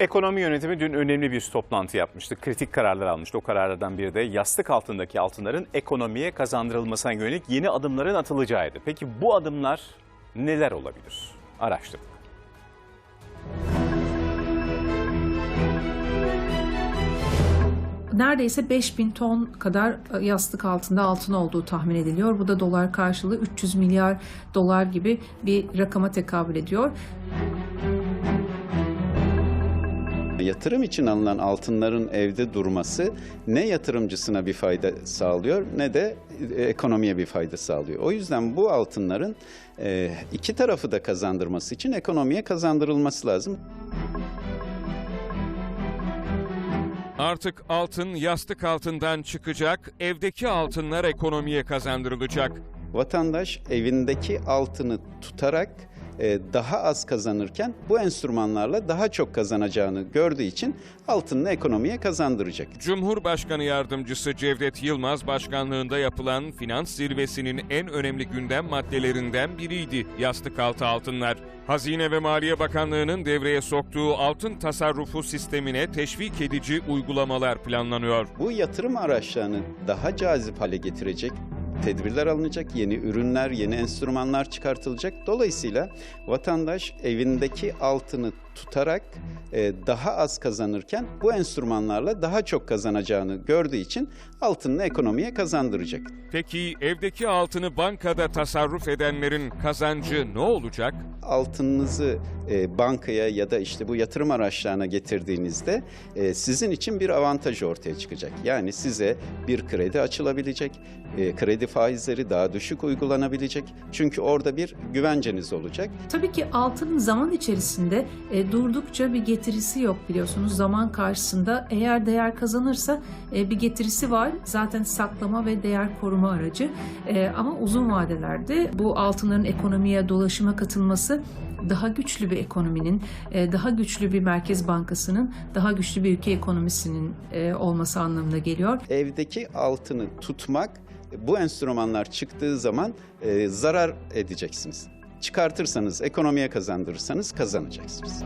Ekonomi yönetimi dün önemli bir toplantı yapmıştı. Kritik kararlar almıştı. O kararlardan biri de yastık altındaki altınların ekonomiye kazandırılmasına yönelik yeni adımların atılacağıydı. Peki bu adımlar neler olabilir? Araştırdık. Neredeyse 5000 ton kadar e, yastık altında altın olduğu tahmin ediliyor. Bu da dolar karşılığı 300 milyar dolar gibi bir rakama tekabül ediyor. Yatırım için alınan altınların evde durması ne yatırımcısına bir fayda sağlıyor ne de e, ekonomiye bir fayda sağlıyor. O yüzden bu altınların e, iki tarafı da kazandırması için ekonomiye kazandırılması lazım. Artık altın yastık altından çıkacak, evdeki altınlar ekonomiye kazandırılacak. Vatandaş evindeki altını tutarak daha az kazanırken bu enstrümanlarla daha çok kazanacağını gördüğü için altını ekonomiye kazandıracak. Cumhurbaşkanı Yardımcısı Cevdet Yılmaz başkanlığında yapılan finans zirvesinin en önemli gündem maddelerinden biriydi yastık altı altınlar. Hazine ve Maliye Bakanlığı'nın devreye soktuğu altın tasarrufu sistemine teşvik edici uygulamalar planlanıyor. Bu yatırım araçlarını daha cazip hale getirecek tedbirler alınacak, yeni ürünler, yeni enstrümanlar çıkartılacak. Dolayısıyla vatandaş evindeki altını tutarak e, daha az kazanırken bu enstrümanlarla daha çok kazanacağını gördüğü için altını ekonomiye kazandıracak. Peki evdeki altını bankada tasarruf edenlerin kazancı ne olacak? Altınınızı e, bankaya ya da işte bu yatırım araçlarına getirdiğinizde e, sizin için bir avantaj ortaya çıkacak. Yani size bir kredi açılabilecek, e, kredi faizleri daha düşük uygulanabilecek. Çünkü orada bir güvenceniz olacak. Tabii ki altının zaman içerisinde e, durdukça bir getirisi yok biliyorsunuz. Zaman karşısında eğer değer kazanırsa e, bir getirisi var. Zaten saklama ve değer koruma aracı. E, ama uzun vadelerde bu altınların ekonomiye dolaşıma katılması daha güçlü bir ekonominin, e, daha güçlü bir merkez bankasının, daha güçlü bir ülke ekonomisinin e, olması anlamına geliyor. Evdeki altını tutmak bu enstrümanlar çıktığı zaman e, zarar edeceksiniz. Çıkartırsanız, ekonomiye kazandırırsanız kazanacaksınız.